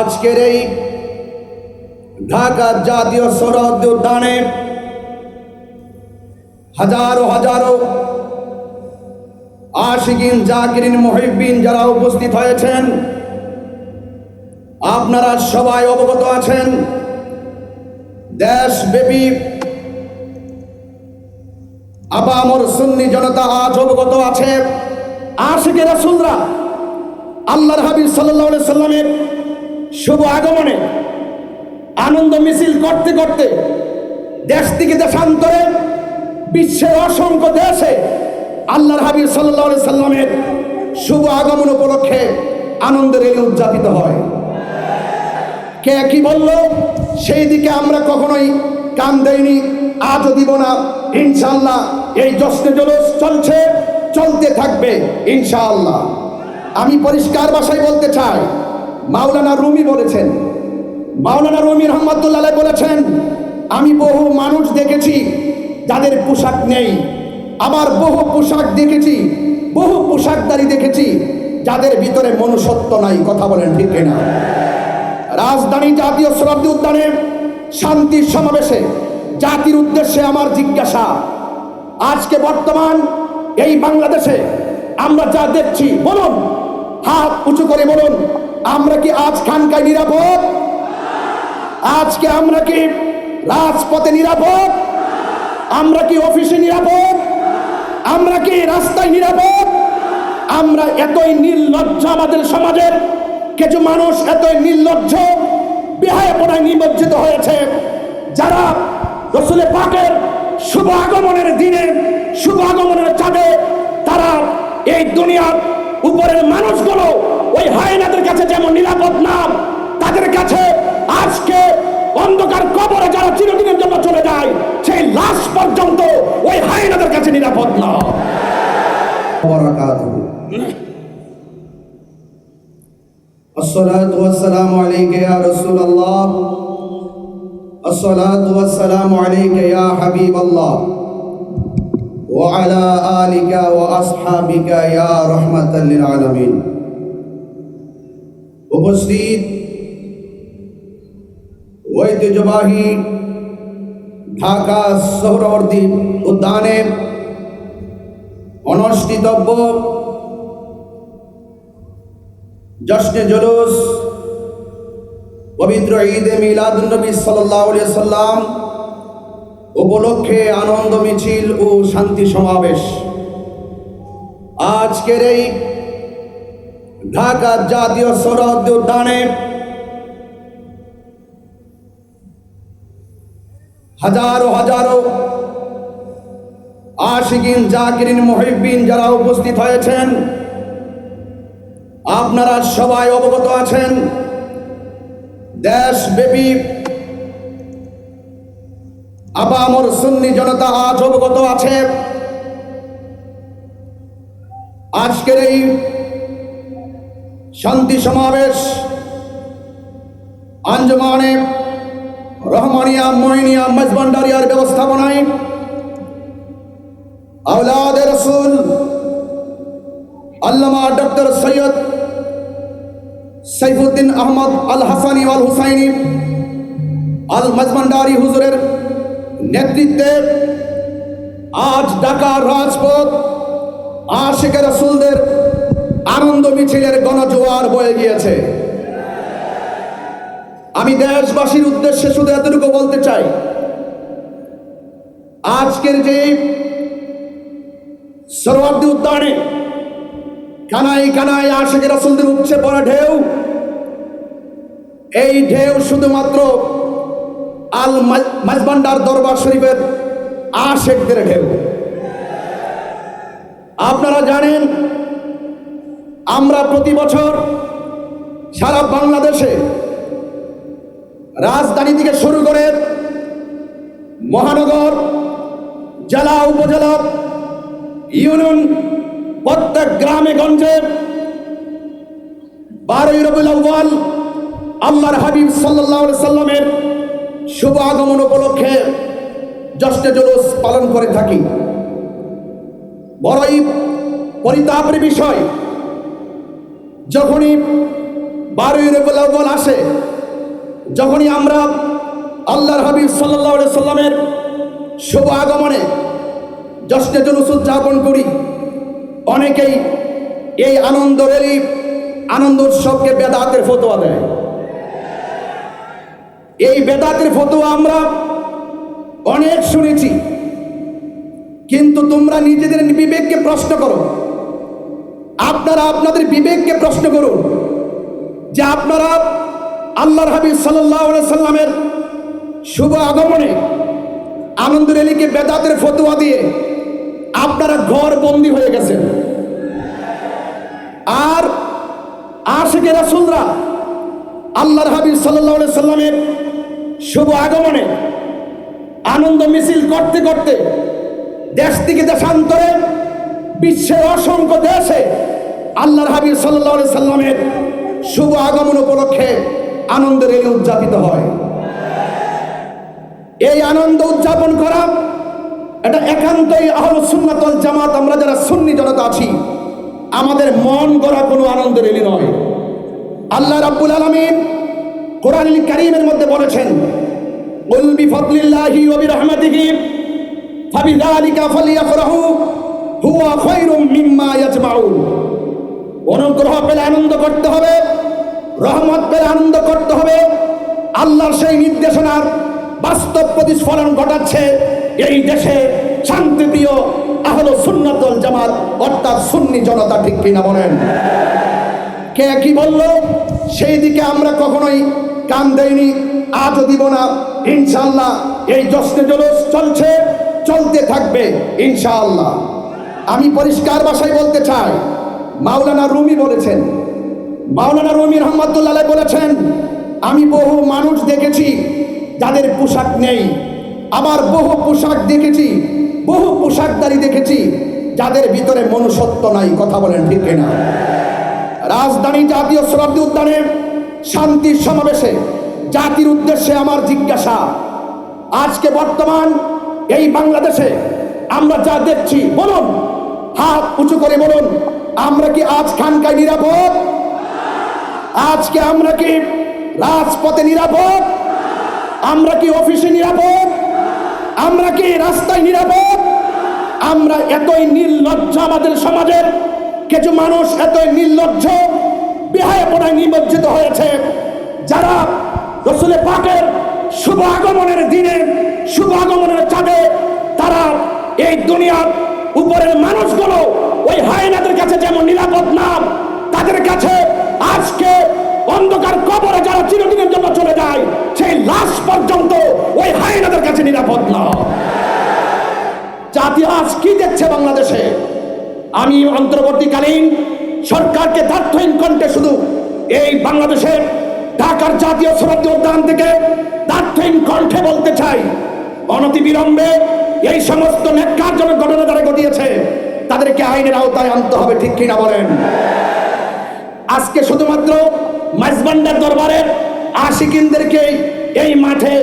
আজকের এই ঢাকা জাতীয় সৌরদ্য উদ্যানে হাজারো হাজারো আশিকিন জাকিরিন মহিবিন যারা উপস্থিত হয়েছেন, আপনারা সবাই অবগত আছেন, দেশব্যাপী আবামর সুন্নি জনতা আজ অবগত আছে। আশিকের রাসূলরা আল্লাহর হাবিব আলাইহি সাল্লামের শুভ আগমনে আনন্দ মিছিল করতে করতে দেশ থেকে দেশান্তরে বিশ্বের অসংখ্য দেশে আল্লাহর হাবিব আলাইহি সাল্লামের শুভ আগমন উপলক্ষে আনন্দের এই উদযাপিত হয়। কে কি বলল? সেই দিকে আমরা কখনোই কান দেইনি, আজও দিব না। ইনশাল্লাহ এই জশ্নে জলস চলছে, চলতে থাকবে, ইনশাআল্লাহ। আমি পরিষ্কার ভাষায় বলতে চাই মাওলানা রুমি বলেছেন, মাওলানা রুমি রহমতুল্লাহ বলেছেন, আমি বহু মানুষ দেখেছি যাদের পোশাক নেই। আবার বহু পোশাক দেখেছি, বহু পোশাকদারি দেখেছি যাদের ভিতরে মনুষ্যত্ব নাই, কথা বলেন ঠিক কিনা? রাজধানী জাতীয় শ্রদ্ধা উদ্যানে শান্তির সমাবেশে জাতির উদ্দেশ্যে আমার জিজ্ঞাসা, আজকে বর্তমান এই বাংলাদেশে আমরা যা দেখছি, বলুন, হাত উঁচু করে বলুন আমরা কি আজ খানকায় নিরাপদ? আজকে আমরা কি রাজপথে নিরাপদ? আমরা কি অফিসে নিরাপদ? আমরা কি রাস্তায় নিরাপদ? আমরা এতই নির্লজ্জ আমাদের সমাজের। কিছু মানুষ এতই নির্লজ্জ, বিহায় পড়ায় নিমজ্জিত হয়েছে। যারা রসুলের পাকের শুভ আগমনের দিনে, শুভ আগমনের চাঁদে তারা এই দুনিয়ার উপরের মানুষগুলো হায়নাদের কাছে যেমন নিরাপদ না তাদের কাছে আজকে অন্ধকার কবরে যারা চিরদিনের জন্য চলে যায় সেই লাশ পর্যন্ত ওই হায়নাদের কাছে নিরাপদ না الصلاة والسلام عليك يا رسول الله الصلاة والسلام عليك يا حبيب الله وعلى آلك وأصحابك يا رحمة للعالمين উপস্থিত। ঐতিহ্যবাহী ঢাকা সৌরবর্তী উদ্যানে অনুষ্ঠিতব্য জশ্নে জুলুস, পবিত্র ঈদে মিলাদুন্নবী সাল্লাহ সাল্লাম উপলক্ষে আনন্দ মিছিল ও শান্তি সমাবেশ। আজকের এই ঢাকা জাতীয় সৌরদ্য উদ্যানে হাজারো হাজারো আশিকিন জাকিরিন মহিবিন যারা উপস্থিত হয়েছেন, আপনারা সবাই অবগত আছেন, দেশব্যাপী আবামর সুন্নি জনতা আজ অবগত আছে। আজকের এই শান্তি সমাবেশ। আঞ্জমানে রহমানিয়া, মহিনিয়া মজবান্ডারিয়ার ব্যবস্থাপনায় আউলাদ রসুল আল্লামা ডক্টর সৈয়দ সাইফুদ্দিন আহমদ আল হাসানি আল হুসাইনি আল মজমান্ডারি হুজুরের নেতৃত্বে আজ ঢাকা রাজপথ আশেখ রসুলদের আনন্দ মিছিলের গণজোয়ার বয়ে গিয়েছে। আমি দেশবাসীর উদ্দেশ্যে শুধু এতটুকু বলতে চাই, আজকের যে সরোয়ার্দি উদ্যানে কানাই কানাই আশেখ রসুলদের উচ্ছে পড়া ঢেউ, এই ঢেউ শুধুমাত্র আল মাজবান্ডার দরবার শরীফের আশেকদের ঢেউ। আপনারা জানেন আমরা প্রতি বছর সারা বাংলাদেশে রাজধানী থেকে শুরু করে মহানগর, জেলা, উপজেলা, ইউনিয়ন, প্রত্যেক গ্রামে, গঞ্জে বারোই রবিউল আউ্বাল আল্লাহর হাবিব সাল্লাহ সাল্লামের শুভ আগমন উপলক্ষে জশ্নে জুলুস পালন করে থাকি। বড়ই পরিতাপের বিষয় যখনই বারোই রবিউল আউ্বাল আসে, যখনই আমরা আল্লাহর হাবিব সাল্লাহ সাল্লামের শুভ আগমনে জশ্নে জুলুস উদযাপন করি, অনেকেই এই আনন্দ রেলি, আনন্দ উৎসবকে বেদাতের ফতোয়া দেয়। এই বেদাতের ফতোয়া আমরা অনেক শুনেছি, কিন্তু তোমরা নিজেদের বিবেককে প্রশ্ন করো আপনারা আপনাদের বিবেককে প্রশ্ন করুন যে আপনারা আল্লাহর হাবিব সাল্লামের শুভ আগমনে আনন্দ রেলিকে বেদাতের ফতোয়া দিয়ে আপনারা ঘর বন্দি হয়ে গেছেন। আর আশেকে রাসুলরা আল্লাহর হাবিব সাল্লাহ সাল্লামের শুভ আগমনে আনন্দ মিছিল করতে করতে দেশ থেকে দেশান্তরে বিশ্বের অসংখ্য দেশে আল্লাহর হাবিব সাল্লাহ সাল্লামের শুভ আগমন উপলক্ষে আনন্দ রেলি উদযাপিত হয়। এই আনন্দ উদযাপন করা এটা একান্তই আহল সুন্নাতল জামাত, আমরা যারা সুন্নি জনতা আছি, আমাদের মন গড়া কোনো আনন্দ রেলি নয়। আল্লাহ রাব্বুল আলামিন কোরআনুল কারীমের মধ্যে বলেছেন কুল বিফাদলিল্লাহি ওয়া বিরহমাতিহি, ফাবিযালিকা ফালিয়াফরাহু, হুয়া খায়রুম মিম্মা ইয়াজমাউন। অনুগ্রহ পেলে আনন্দ করতে হবে, রহমত পেলে আনন্দ করতে হবে। আল্লাহর সেই নির্দেশনার বাস্তব প্রতিস্ফলন ঘটাচ্ছে এই দেশে শান্তিপ্রিয় আহলো সুন্নাতুল জামাত, অর্থাৎ সুন্নি জনতা, ঠিক কিনা বলেন? কে কি বলল? সেই দিকে আমরা কখনোই কান দেইনি, আজও দিব না ইনশাল্লাহ এই জশ্নে জলস চলছে, চলতে থাকবে, ইনশাআল্লাহ। আমি পরিষ্কার ভাষায় বলতে চাই মাওলানা রুমি বলেছেন, মাওলানা রুমি রহমতুল্লাহ বলেছেন, আমি বহু মানুষ দেখেছি যাদের পোশাক নেই। আবার বহু পোশাক দেখেছি, বহু পোশাকদারি দেখেছি যাদের ভিতরে মনুষ্যত্ব নাই, কথা বলেন ঠিক না রাজধানী জাতীয় শতাব্দী উদ্যানে শান্তির সমাবেশে জাতির উদ্দেশ্যে আমার জিজ্ঞাসা, আজকে বর্তমান এই বাংলাদেশে আমরা যা দেখছি, বলুন, হাত উঁচু করে বলুন আমরা কি আজ খানকায় নিরাপদ? আজকে আমরা কি রাজপথে নিরাপদ? আমরা কি অফিসে নিরাপদ? আমরা কি রাস্তায় নিরাপদ? আমরা এতই নির্লজ্জ আমাদের সমাজের। কিছু মানুষ এতই নির্লজ্জ বিহায় পড়ায় নিমজ্জিত হয়েছে। যারা রসুলে পাকের শুভ আগমনের দিনে, শুভ আগমনের চাঁদে তারা এই দুনিয়ার উপরের মানুষগুলো ওই হায়নাদের কাছে যেমন নিরাপদ না, তাদের কাছে আজকে অন্ধকার কবরে যারা চিরদিনের জন্য চলে যায়, সেই লাশ পর্যন্ত ওই হায়নাদের কাছে নিরাপদ না। জাতি আজ কি দেখছে বাংলাদেশে? আমি অন্তর্বর্তীকালীন সরকারকে দার্থহীন কণ্ঠে শুধু এই বাংলাদেশের ঢাকার জাতীয় সরহদ উদ্যান থেকে দার্থহীন কণ্ঠে বলতে চাই, অনতিবিলম্বে এই সমস্ত ন্যাক্কারজনক ঘটনা যারা ঘটিয়েছে তাদেরকে আইনের আওতায় আনতে হবে, ঠিক কিনা বলেন? আজকে শুধুমাত্র মাইজবান্ডার দরবারের আশিকিনদেরকে এই মাঠে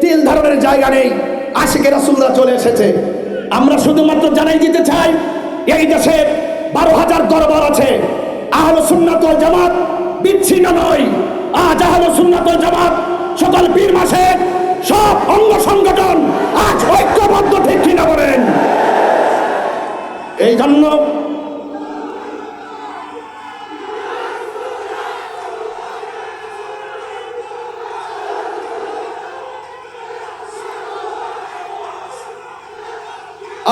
তিল ধারণের জায়গা নেই, আশিকে রাসুলরা চলে এসেছে। আমরা শুধুমাত্র জানাই দিতে চাই, এই দেশে বারো হাজার দরবার আছে। আহল সুন্নাত জামাত বিচ্ছিন্ন নয়। আজ আহল সুন্নাত জামাত সকল পীর মাসে সব অঙ্গ সংগঠন আজ ঐক্যবদ্ধ, ঠিক কিনা বলেন? এই জন্য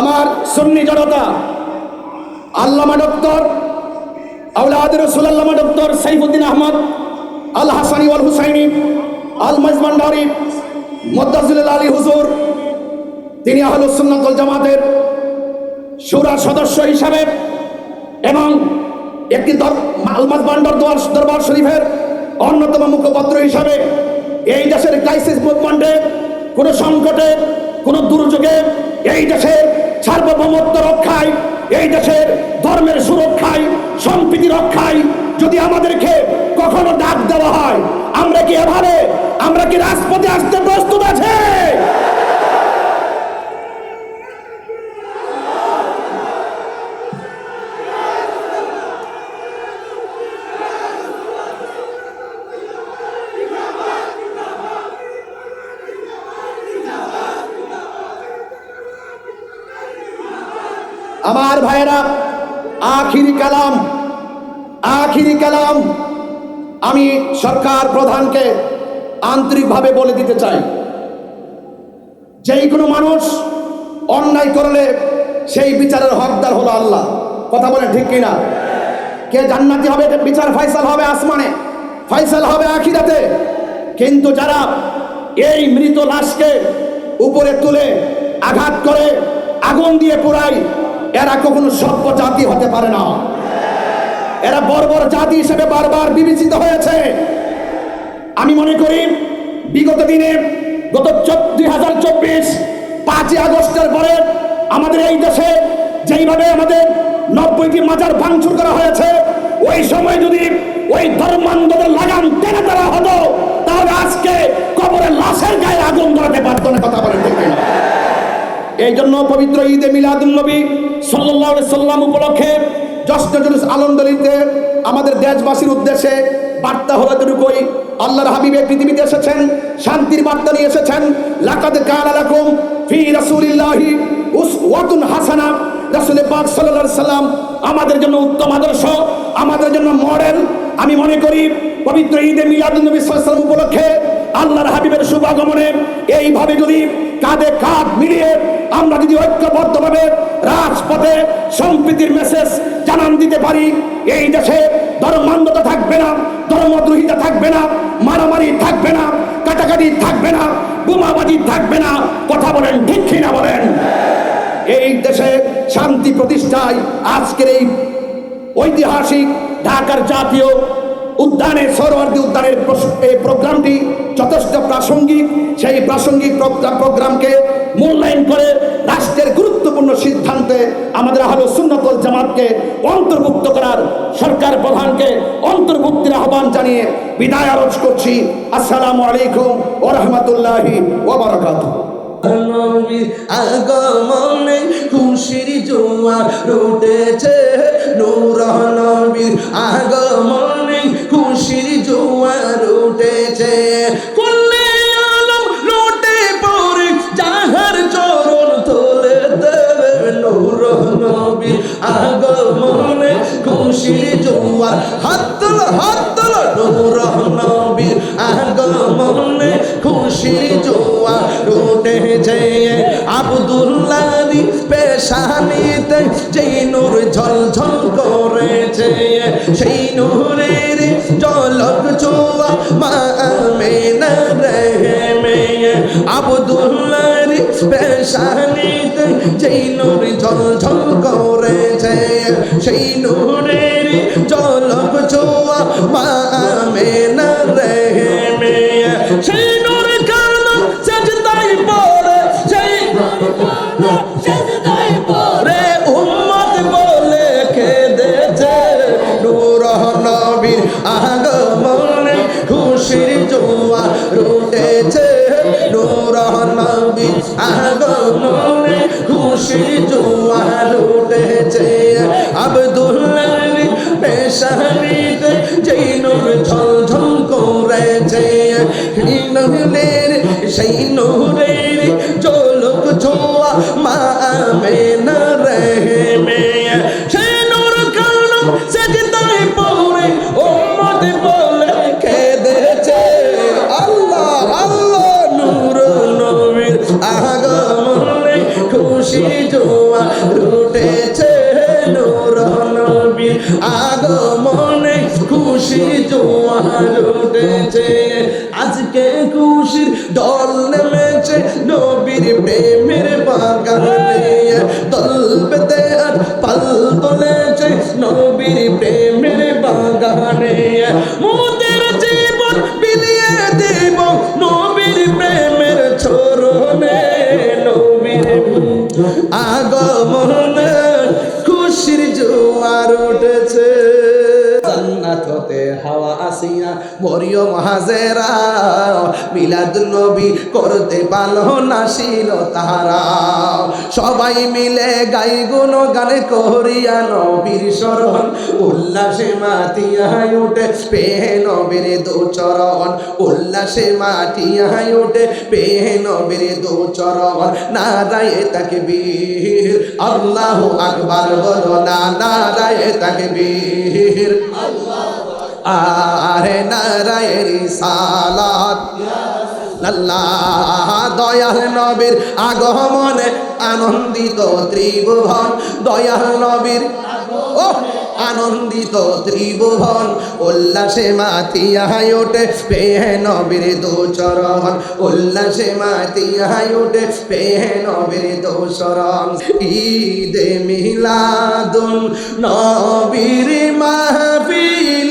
আমার সুন্নি জনতা, আল্লামা ডক্টর আউলাদ রসুল আল্লামা ডক্টর সাইফুদ্দিন আহমদ, আল হাসানি ওয়াল হুসাইনি, আল মাজমান্ডারি মদ্দাজুল আলী হুজুর, তিনি আহল সুন্নাতুল জামাতের সুরার সদস্য হিসাবে এবং একটি আলমাজ বান্ডার দরবার শরীফের অন্যতম মুখপাত্র হিসাবে এই দেশের ক্রাইসিস মুভমেন্টে কোনো সংকটে, কোনো দুর্যোগে এই দেশের সার্বভৌমত্ব রক্ষায়, এই দেশের ধর্মের সুরক্ষায়, সম্প্রীতি রক্ষায় যদি আমাদেরকে কখনো ডাক দেওয়া হয়, আমরা কি এভাবে? আমরা কি রাজপথে আসতে প্রস্তুত আছে? আমার ভাইয়েরা, আখিরি কালাম আখিরি কালাম আমি সরকার প্রধানকে আন্তরিকভাবে বলে দিতে চাই। যেই কোনো মানুষ অন্যায় করলে সেই বিচারের হকদার হলো আল্লাহ। কথা বলে ঠিক কিনা কে জান্নাতি হবে বিচার ফাইসাল হবে আসমানে, ফাইসাল হবে আখিরাতে। কিন্তু যারা এই মৃত লাশকে উপরে তুলে আঘাত করে, আগুন দিয়ে পোড়ায় এরা কখনো সভ্য জাতি হতে পারে না এরা বর্বর জাতি হিসেবে বারবার বিবেচিত হয়েছে আমি মনে করি, বিগত দিনে গত দুই হাজার চব্বিশ, পাঁচই আগস্টের পরে আমাদের এই দেশে যেইভাবে আমাদের নব্বইটি মাজার ভাঙচুর করা হয়েছে, ওই সময় যদি ওই ধর্মান্ধদের লাগাম টেনে দেওয়া হতো, তাহলে আজকে কবরের লাশের গায়ে আগুন ধরাতে পারতো না, কথা কিনা? এই জন্য পবিত্র ঈদে মিলাদুল নবী সাল্লাম উপলক্ষে জশ্ন জুলুস আনন্দলিতে আমাদের দেশবাসীর উদ্দেশ্যে বার্তা হলো এতটুকুই। আল্লাহর হাবিবে পৃথিবীতে এসেছেন, শান্তির বার্তা নিয়ে এসেছেন। লাকাদ কানা লাকুম ফি রাসূলিল্লাহি উসওয়াতুন হাসানা। রাসূল পাক সাল্লাল্লাহু আলাইহি সাল্লাম আমাদের জন্য উত্তম আদর্শ, আমাদের জন্য মডেল। আমি মনে করি পবিত্র ঈদে মিলাদুল নবী সাল্লাল্লাহু আলাইহি উপলক্ষে আল্লাহর হাবিবের শুভ আগমনে এইভাবে যদি কাঁধে কাঁধ মিলিয়ে আমরা যদি ঐক্যবদ্ধভাবে রাজপথে সম্প্রীতির মেসেজ জানান দিতে পারি, এই দেশে ধর্মান্ধতা থাকবে না, ধর্মদ্রোহিতা থাকবে না, মারামারি থাকবে না, কাটাকাটি থাকবে না, বোমাবাজি থাকবে না, কথা বলেন ঠিক কিনা বলেন? এই দেশে শান্তি প্রতিষ্ঠায় আজকের এই ঐতিহাসিক ঢাকার জাতীয় উদ্যানে সৌরবর্তী উদ্যানের এই প্রোগ্রামটি যথেষ্ট প্রাসঙ্গিক। সেই প্রাসঙ্গিক প্রোগ্রামকে মূল্যায়ন করে রাষ্ট্রের গুরুত্বপূর্ণ সিদ্ধান্তে আমাদের আহল সুন্নতল জামাতকে অন্তর্ভুক্ত করার সরকার প্রধানকে অন্তর্ভুক্তির আহ্বান জানিয়ে বিদায় আরজ করছি। আসসালামু আলাইকুম ও রহমতুল্লাহি ওবরাকাতুহু নবীর আগমনে খুশির জোয়ার উঠেছে। নবীর আগমনে খুশির জোয়ার উঠেছে। কুল্লে আলম লুটে পড়ে, যাহার চরণ তোলে দেবে নূর নবীর আগমনে। খুশির জোয়ার হাত তোলো হাত তোলো নূর নবীর আগমনে। খুশির জোয়ার উঠেছে। পেশানিতে নূর ঝলঝল করেছে, সেই জলক চোয়া মা আমেনা রহমে আবদুল্লাহি পেশানিতে যেই নূর ঝলঝল করেছে, সেই নূরের জলক চোয়া মা আমেনা রহমে সেই নূর কারণ সেজদাই পড়ে, সেই রে নূরের সেই নূরের আগমনে হাওয়া আসিয়া মরিয়ম হাজেরা মিলাদ নবী করতে পারল না ছিল তাহারা। সবাই মিলে গাই গুণ গানে করিয়া নবীর স্মরণ উল্লাসে মাতিয়ায় উঠে পেহে নবীর দোচরণ। উল্লাসে মাটিয়ায় উঠে পেহে নবীর দোচরণ। নারায়ে তাকে বীর আল্লাহ আকবার বলো না, নারায়ে তাকে বীর আরে নারায়ের সালাত। আল্লাহ দয়াল নবীর আগমনে আনন্দিত ত্রিভুবন, দয়াল নবীর ও আনন্দিত ত্রিভুবন। উল্লাসে মাতিয়ায় ওঠে পেহে নবীর দোচরণ উল্লাসে মাতিয়ায় ওঠে পেহে নবীর দোচরণ ঈদে মিলাদুন নবীর মাহফিল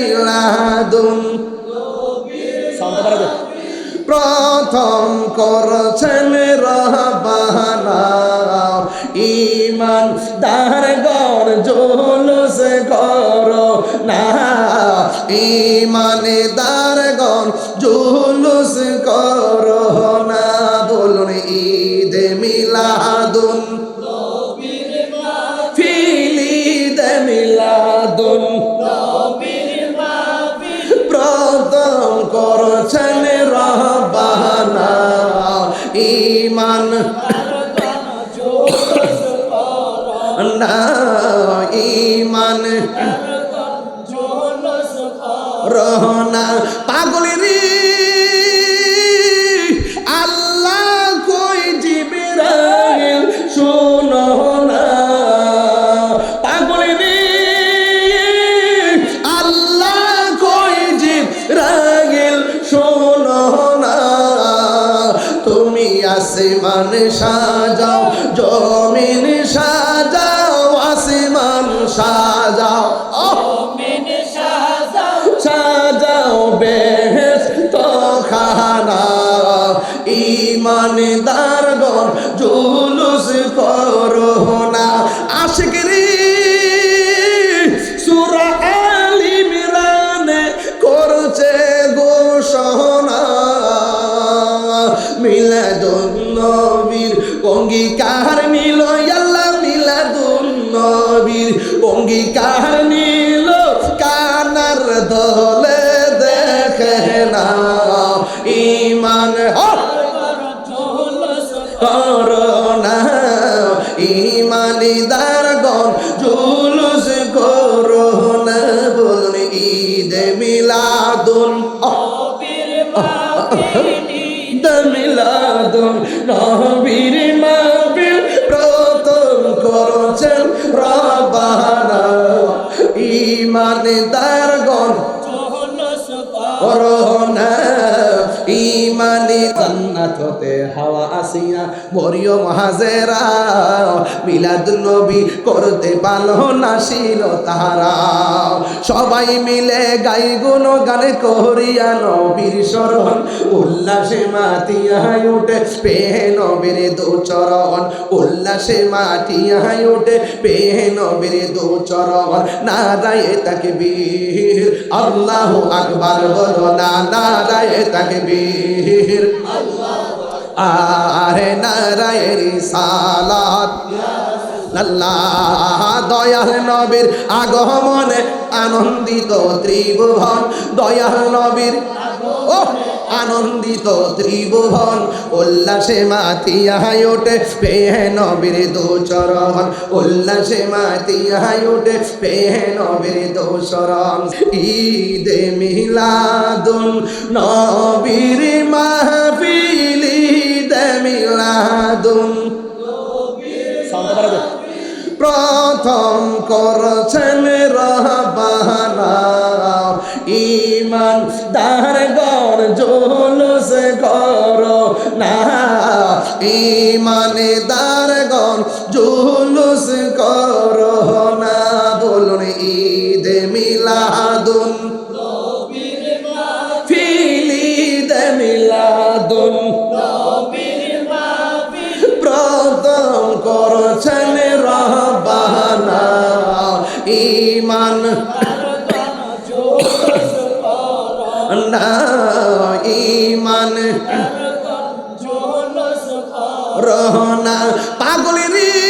মিলাদুন প্রথম করছেন রহবানা ইমান দার গর জোলস কর না। ইমানে দার গর জুলুস কর। না ইমান রহনা আশিকরি সুরা আলি মিরানে করছে ঘোষণা মিলাদুন নবীর অঙ্গীকার নিল মিলাদুন নবীর অঙ্গীকার নবীর মাবিল প্রথম করছেন রবানা ইমানদার গণ করোনা ইমানি জান্নাত হতে হাওয়া আসিয়া মরিয়ম হাজেরা মিলাদ নবী করতে পারল না ছিল তাহারা। সবাই মিলে গাই গুণ গানে করিয়া নবীর স্মরণ উল্লাসে মাতিয়ায় উঠে পেহে নবীর দোচরণ উল্লাসে মাটিয়ায় উঠে পেহে নবীর দোচরণ নারায়ে তাকে বীর আল্লাহ আকবার বলো, না, নারায়ে তাকে বীর আরে নারায়ের সালাত। আল্লাহ দয়াল নবীর আগমনে আনন্দিত ত্রিভুবন। দয়াল নবীর ও আনন্দিত ত্রিভুবন। উল্লাসে মাতিয়ায় ওঠে পেহে নবীর দোচরণ উল্লাসে মাতিয়ায় ওঠে পেহে নবীর দোচরণ ঈদে মিলাদুন নবীর মাহফিল প্রথম করছেন রহবানা ইমান। দার গড় জোলস কর না। ইমানে দার গড় জুলুস কর। ইমান না ইমান। রহনা পাগলেরি